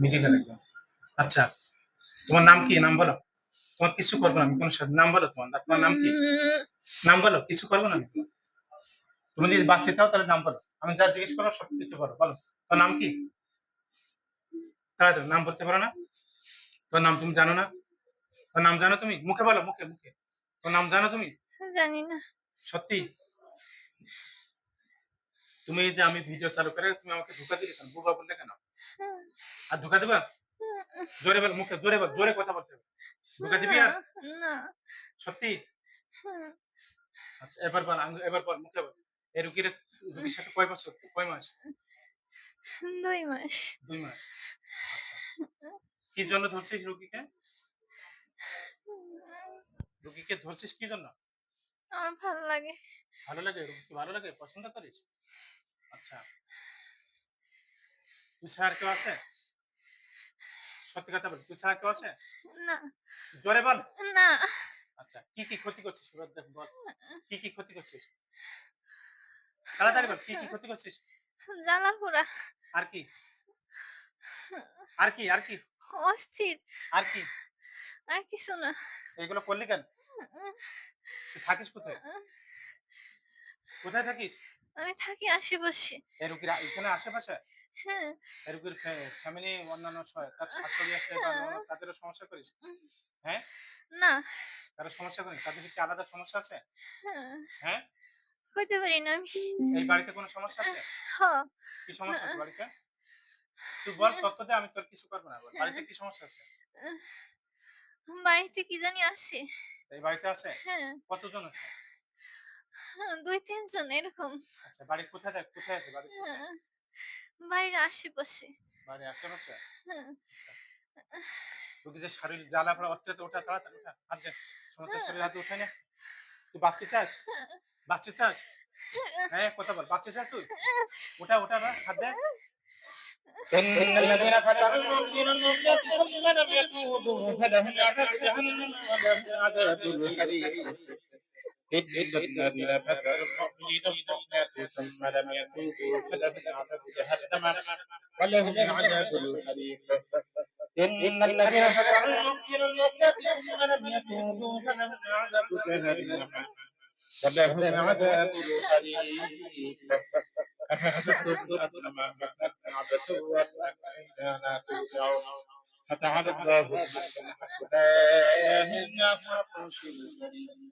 মিডিলে রাখব আচ্ছা তোমার নাম কি? নাম বলো। তোমার কিছু করব না আমি কোনো নাম বলো তোমার তোমার নাম কি? নাম বলো কিছু করব না আমি? তুমি যদি বাঁচিয়ে থাও তাহলে নাম বলো। আমি যা জিজ্ঞেস করো সব কিছু বলো বলো। তোর নাম কি? তাড়াতাড়ি নাম বলতে পারো না? তোর নাম তুমি জানো না? তোর নাম জানো তুমি? মুখে বলো মুখে মুখে। তোর নাম জানো তুমি? জানি না সত্যি? তুমি যে আমি ভিডিও চালু করে তুমি আমাকে ধোকা দিলে কেন? বোকা বললে কেন? আর ধোকা দেবা? জোরে বল মুখে জোরে বল জোরে কথা বলতে ধোকা দিবি আর? না। সত্যি? আচ্ছা এবার বল এবার বল মুখে বল। এই রুগীর রুগীর সাথে কয় বছর? কয় মাস? দুই মাস। দুই মাস। আচ্ছা। কি জন্য ধরছিস রুগীকে? রুগীকে ধরছিস কি জন্য? আমার ভালো লাগে। ভালো লাগে? রুগীকে ভালো লাগে? পছন্দ করিস? আচ্ছা। তুই আর কেউ আছে? সত্যি কথা বল তুই ছাড়া কেউ আছে? না। জোরে বল। না। আচ্ছা কি কি ক্ষতি করছিস এবার দেখ বল। কি কি ক্ষতি করছিস? তাড়াতাড়ি বল কি কি ক্ষতি করছিস? জ্বালা পোড়া আর কি? আর কি আর কি? অস্থির। আর কি? আর কিছু না। এগুলো করলি কেন? তুই থাকিস কোথায়? কোথায় থাকিস? আমি থাকি আশেপাশে। রুগীর এখানে আশেপাশে? হ্যাঁ। এই ফ্যামিলি অন্যান্য তার শাশুড়ি আছে তাদেরও সমস্যা করিস। হ্যাঁ? না। তাদের সমস্যা করিস? তাদের কি আলাদা সমস্যা আছে? হ্যাঁ, হ্যাঁ? পারি না আমি এই বাড়িতে কোনো সমস্যা আছে? হ। কি সমস্যা আছে বাড়িতে? তুই বল তত্ত্ব দে আমি তোর কিছু করব না। বল। বাড়িতে কি সমস্যা আছে? বাড়িতে কি জানি আছে। এই বাড়িতে আছে? হ্যাঁ। কতজন আছে? হ্যাঁ, দুই তিনজন এরকম। আচ্ছা বাড়ি কোথায় কোথায় আছে বাড়ি হ্যাঁ, বাড়ির আশেপাশে বাড়ি আশেপাশে হ্যাঁ, রুগী যে শরীর জ্বালা পড়া অস্ত্রে ওঠা তাড়াতাড়ি ওঠা হাত দে সমস্যা শরীর হাতে উঠে নে তুই বাঁচতে চাস বাঁচতে চাস হ্যাঁ কথা বল বাঁচতে চাস তুই ওঠা ওঠা না হাত দে إن الذين فتنوا من المؤمنات ثم لم يتوبوا فلهم عذاب جهنم ولهم عذاب الحريق إن الذين فتنوا المؤمنين والمؤمنات ثم لم يتوبوا فلهم عذاب جهنم ولهم عذاب الحريق إن الذين فتنوا المؤمنين والمؤمنات ثم لم يتوبوا فلهم عذاب جهنم ولهم عذاب الحريق أفحسبتم أنما خلقناكم عبثا وأنكم لا ترجعون فتعالى الله لا إله فمن يدعو عن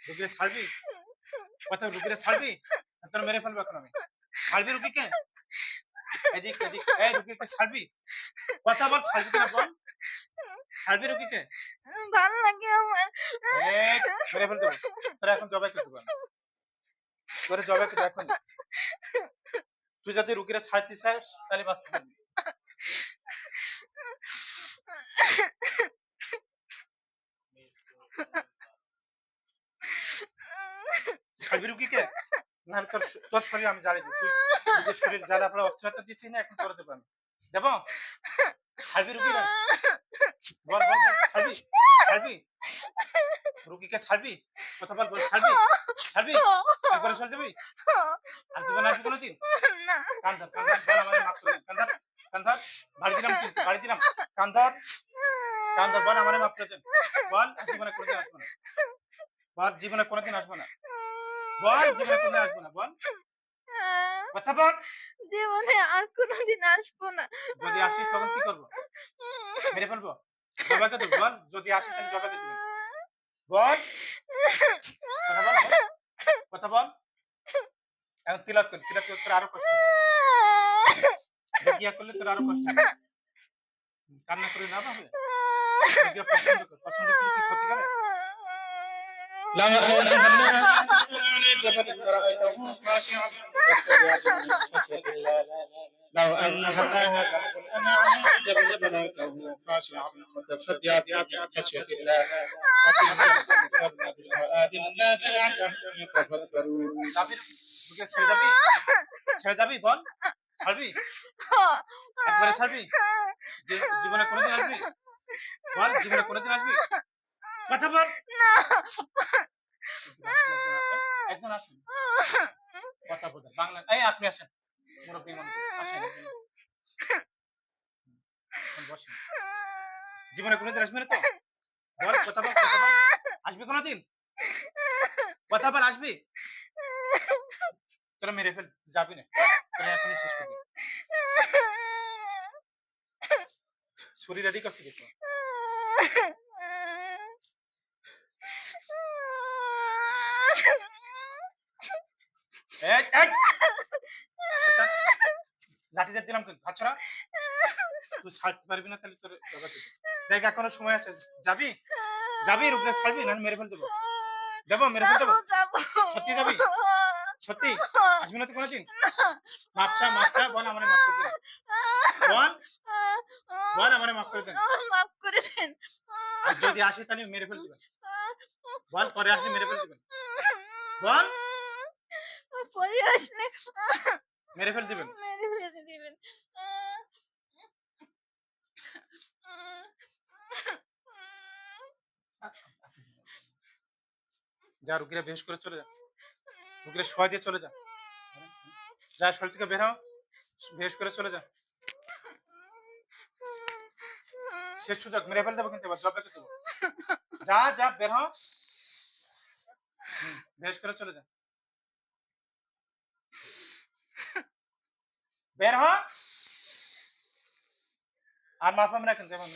রুগীরা ছাড়বি কথা রুগীরা ছাড়বি না তোর মেরে ফেলব এখন আমি। ছাড়বি রুগীকে এদিক এদিক এই রুগীকে ছাড়বি কথা বল ছাড়বি কিনা বল। ছাড়বি রুগীকে ভালো লাগে আমার। মেরে ফেল দেবো তোরা এখন জবাই করে দেবো আমি। তোরা জবাই করে এখন। তুই যদি রুগীরা ছাড়তে চাস তাহলে বাঁচতে পারবি ছাড়বি রুগীকে নাহলে তোর তোর শরীর আমি দিই তুই শরীর জ্বালা আপনার অস্থিরতা দিচ্ছি না এখন করে দেবো আমি। দেবো? ছাড়বি রুগীরা? বল বল বল, ছাড়বি? ছাড়বি? রুগীকে ছাড়বি? কথা বল বল ছাড়বি? ছাড়বি? একবারে চলে যাবি? আর জীবন আসবি কোনোদিন? না। কান ধর বল আমাদের মাফ করে দিন। কান ধর কান ধর বাড়ি দিলাম বাড়ি দিলাম। কান ধর কান ধর বল আমারে মাফ করে দেন। বল জীবনে কোনোদিন আসব না। বল জীবনে কোনোদিন আসব না। বল জীবনে বল। হ্যাঁ। কথা বল। জীবনে আর কোনোদিন আসব না। যদি আসিস তখন কি করব? মেরে ফেলব? বাবাকে তো বল। যদি আসিস তাহলে বাবাকে দেবো। বল। কথা বল কথা তিলক এখন তিলাত কর তিলাত আরও কষ্ট বিয়া করলে তোর আরও কষ্ট কান্না করে না ভাবে পছন্দ পছন্দ করে কি ক্ষতি করে? جبل لرأيته خاشعا متصدعا من خشية الله لو أنزلنا هذا القرآن على جبل لرأيته خاشعا متصدعا من خشية الله وتلك بالآيات الناس لعلهم يتفكرون যাবি বুকে ছেড়ে যাবি ছেড়ে যাবি বল ছাড়বি একবারে ছাড়বি যে জীবনে কোনোদিন আসবি বল জীবনে কোনোদিন আসবি কথা বল একজন আসেন কথা বলেন বাংলা এই আপনি আসেন মুরব্বী মানুষ আসেন বসেন। জীবনে কোনোদিন আসবি না তো? বল কথা বল কথা বল। আসবি কোনোদিন কথা বল আসবি? তোরা মেরে ফেল যাবি না। তোরা এখনই শেষ করবি শরীর রেডি করছি কিন্তু এই লাঠি দিলাম তুই ছাড়তে পারবি না তাহলে তোর দেখ এখনও সময় আছে। যাবি? যাবি? রূপরে ছাড়বি? না মেরে ফেল দেবো। দেবো মেরে ফেল দেবো? সত্যি যাবি? সত্যি? আসবি না তো কোনোদিন? মাপসা মাপসা বল আমার মাফ করে দেন বল। বল আমার মাফ করে দেন মাফ করে দেন। আর যদি আসে তাহলে মেরে ফেল দিবেন। বল পরে আসলে মেরে ফেল দিবেন। বল। পরে আসলে। মেরে ফেল দিবেন। মেরে ফেলে দিবেন। যা রুগীরা বেশ করে চলে যা রুগীরা শোয়া দিয়ে চলে যা যা শরীর থেকে বের হও বেশ করে চলে যা শেষ সুযোগ মেরে ফেল দেবো কিন্তু এবার দেবো। যা যা বের হও। বেশ করে চলে যা বের হ। আর মাফাম রাখেন যেমন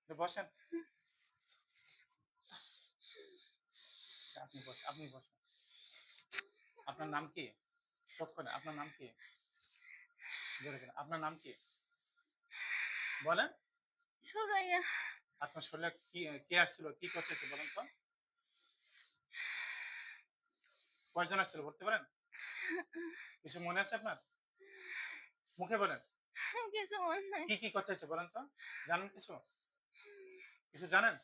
আপনি বসেন। আপনি বসেন আপনি বসেন। আপনার নাম কি? চোখ আপনার নাম কি? আপনার নাম কি? বলেন। সুরাইয়া। আপনার শরীরে কি কে আসছিল? কি করতেছে বলেন তো। কয়জন আসছিল বলতে পারেন? কিছু মনে আছে আপনার? মুখে বলেন। কি কি করতেছে বলেন তো। জানেন কিছু? কিছু জানেন?